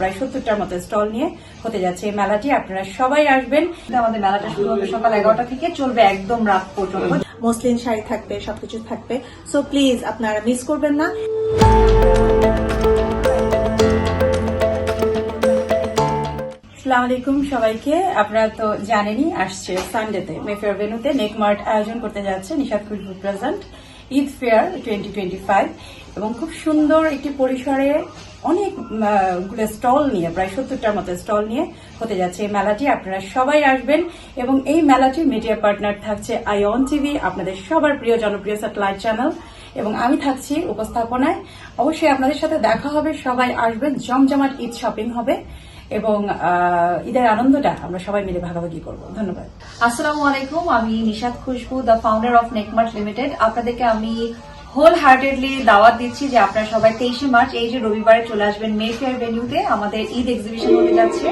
প্রায় সত্তরটার মতো স্টল নিয়ে হতে যাচ্ছে এই মেলাটি। আপনারা সবাই আসবেন। আমাদের মেলাটা শুরু হবে সকাল এগারোটা থেকে চলবে একদম রাত পর্যন্ত। মসলিন শাড়ি থাকবে সবকিছু থাকবে। সো প্লিজ আপনারা মিস করবেন না। আসসালামু আলাইকুম সবাইকে। আপনারা তো জানেনই আসছে সানডেতে মেফেয়ার ভেনুতে নেকমার্ট আয়োজন করতে যাচ্ছে Nishad Khushbu present Eid fair twenty twenty five এবং খুব সুন্দর একটি পরিসরে অনেকগুলো স্টল নিয়ে, প্রায় সত্তরটার মতো স্টল নিয়ে হতে যাচ্ছে এই মেলাটি। আপনারা সবাই আসবেন এবং এই মেলাটির মিডিয়া পার্টনার থাকছে আইঅন টিভি আপনাদের সবার প্রিয় জনপ্রিয় স্যাটেলাইট চ্যানেল এবং আমি থাকছি উপস্থাপনায়। অবশ্যই আপনাদের সাথে দেখা হবে, সবাই আসবেন, জমজমাট ঈদ শপিং হবে। এবং ঈদের আনন্দটা আমরা সবাই মিলে ভাগাভাগি করব। ধন্যবাদ। আসসালামু আলাইকুম, আমি Nishad Khushbu the founder of Nekmart limited আপনাদেরকে আমি হোল হার্টেডলি দাওয়াত দিচ্ছি যে আপনারা সবাই তেইশে মার্চ, এই যে রবিবারে চলে আসবেন মে ফেয়ার ভেনিউতে আমাদের ঈদ এক্সিবিশন হতে যাচ্ছে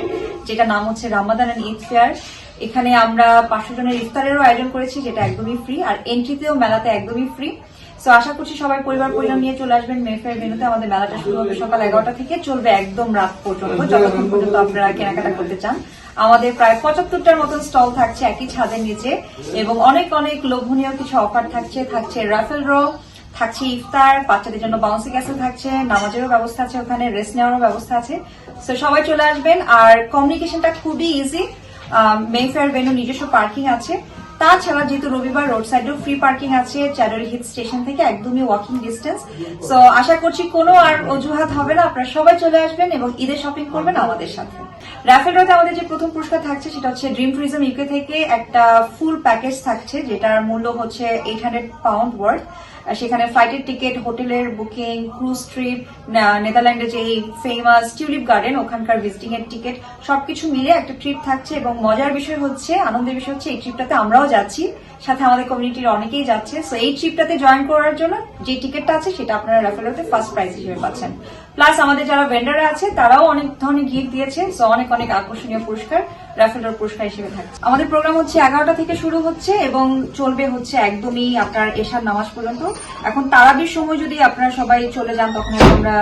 যেটা নাম হচ্ছে রামাদান অ্যান্ড ঈদ ফেয়ার এখানে আমরা পাঁচশো জনের ইফতারেরও আয়োজন করেছি, যেটা একদমই ফ্রি আর এন্ট্রিতেও মেলাতে একদমই ফ্রি সো আশা করছি সবাই পরিবার পরিবার নিয়ে চলে আসবেন মে ফেয়ার ভেনুতে আমাদের মেলাটা শুরু হবে সকাল এগারোটা থেকে। চলবে একদম রাত পর্যন্ত, যতক্ষণ পর্যন্ত আপনারা কেনাকাটা করতে চান। আমাদের প্রায় পঁচাত্তরটার মতন স্টল থাকছে একই ছাদের নিচে এবং অনেক অনেক লোভনীয় কিছু অফার থাকছে। থাকছে রাফেল ড্র থাকছে ইফতার, বাচ্চাদের জন্য বাউন্সি ক্যাসেল থাকছে, নামাজেরও ব্যবস্থা আছে ওখানে রেস্ট নেওয়ারও ব্যবস্থা আছে। তো সবাই চলে আসবেন। আর কমিউনিকেশনটা খুবই ইজি মে ফেয়ার ভেনু নিজস্ব পার্কিং আছে। তাছাড়া যেহেতু রবিবার রোড সাইডেও ফ্রি পার্কিং আছে চ্যাডারি হিল স্টেশন থেকে একদমই ওয়াকিং ডিস্টেন্স সো আশা করছি কোনো আর অজুহাত হবে না। আপনারা সবাই চলে আসবেন এবং ঈদের শপিং করবেন আমাদের সাথে। র্যাফেল রোতে আমাদের যে প্রথম পুরস্কার থাকছে, সেটা হচ্ছে ড্রিম ট্যুরিজম ইউকে থেকে একটা ফুল প্যাকেজ থাকছে, যেটার মূল্য হচ্ছে এইট হান্ড্রেড পাউন্ড ওয়ার্ড সেখানে ফ্লাইটের টিকিট হোটেলের বুকিং ক্রুজ ট্রিপ নেদারল্যান্ডে যে ফেমাস টিউলিপ গার্ডেন ওখানকার ভিজিটিং এর টিকিট সবকিছু মিলে একটা ট্রিপ থাকছে। এবং মজার বিষয় হচ্ছে, আনন্দের বিষয় হচ্ছে, এই ট্রিপটাতে আমরাও যাচ্ছি। সাথে আমাদের কমিউনিটির অনেকেই যাচ্ছে। সো এই ট্রিপটাতে জয়েন করার জন্য যে টিকিটটা আছে, সেটা আপনারা রেফারেলতে ফার্স্ট প্রাইজ হিসেবে পাচ্ছেন। প্লাস আমাদের যারা ভেন্ডাররা আছে, তারাও অনেক ধরনের গিফট দিয়েছে। সো অনেক অনেক আকর্ষণীয় পুরস্কার র্যাফেলার পুরস্কার হিসেবে থাকছে। আমাদের প্রোগ্রাম হচ্ছে এগারোটা থেকে শুরু হচ্ছে এবং চলবে হচ্ছে একদমই আপনার এশার নামাজ পর্যন্ত। এখন তারাবির সময় যদি আপনারা সবাই চলে যান, তখন আমরা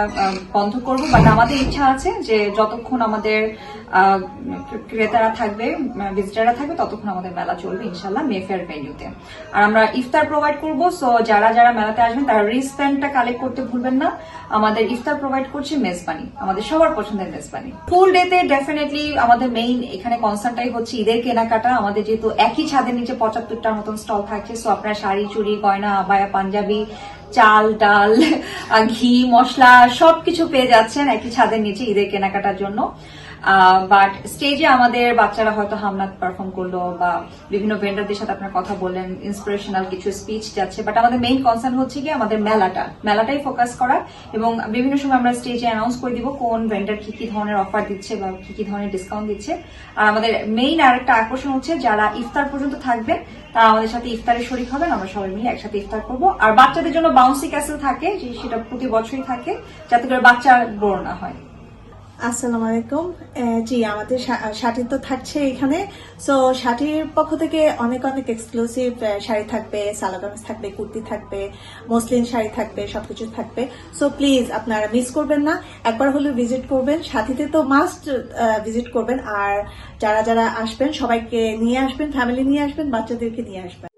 বন্ধ করব। বাট আমাদের ইচ্ছা আছে যে যতক্ষণ আমাদের ক্রেতারা থাকবে ভিজিটাররা থাকবে, ততক্ষণ আমাদের মেলা চলবে ইনশাল্লাহ মেফেয়ার ভেন্যুতে আর আমরা ইফতার প্রোভাইড করব। সো যারা যারা মেলাতে আসবেন, তারা রিস্ট্যান্ডটা কালেক্ট করতে ভুলবেন না। আমাদের ইফতার প্রোভাইড করছে মেজবানি। আমাদের সবার পছন্দের মেজবানি। ফুল ডেতে ডেফিনেটলি আমাদের মেইন এখানে কনসার্নটাই হচ্ছে ঈদের কেনাকাটা। আমাদের যেহেতু একই ছাদের নিচে পঁচাত্তরটার মতন স্টল থাকছে সো আপনার শাড়ি, চুড়ি, গয়না, আবায়া, পাঞ্জাবি, চাল, ডাল ঘি, মশলা সবকিছু পেয়ে যাচ্ছেন একই ছাদের নিচে ঈদের কেনাকাটার জন্য। বাট স্টেজে আমাদের বাচ্চারা হয়তো হামনাত পারফর্ম করল বা বিভিন্ন ভেন্ডারদের সাথে আপনার কথা বললেন ইন্সপিরেশনাল কিছু স্পিচ যাচ্ছে বাট আমাদের মেইন কনসার্ন হচ্ছে কি আমাদের মেলাটা। মেলাটাই ফোকাস করা এবং বিভিন্ন সময় আমরা স্টেজে অ্যানাউন্স করে দিব কোন ভেন্ডার কি কি ধরনের অফার দিচ্ছে বা কি কি ধরনের ডিসকাউন্ট দিচ্ছে। আর আমাদের মেইন আরেকটা আকর্ষণ হচ্ছে যারা ইফতার পর্যন্ত থাকবে তারা আমাদের সাথে ইফতারে শরিক হবেন আমরা সবাই মিলে একসাথে ইফতার করব। আর বাচ্চাদের জন্য বাউন্সি ক্যাসেল থাকে সেটা প্রতি বছরই থাকে, যাতে করে বাচ্চা বোর না হয়। আসসালামু আলাইকুম। জি, আমাদের শাড়ি তো থাকছে এখানে। সো, শাড়ির পক্ষ থেকে অনেক অনেক এক্সক্লুসিভ শাড়ি থাকবে সালোগামিজ থাকবে, কুর্তি থাকবে, মসলিন শাড়ি থাকবে, সবকিছু থাকবে। সো প্লিজ আপনারা মিস করবেন না। একবার হলেও ভিজিট করবেন। সাথীতে তো মাস্ট ভিজিট করবেন। আর যারা যারা আসবেন, সবাইকে নিয়ে আসবেন ফ্যামিলি নিয়ে আসবেন, বাচ্চাদেরকে নিয়ে আসবেন।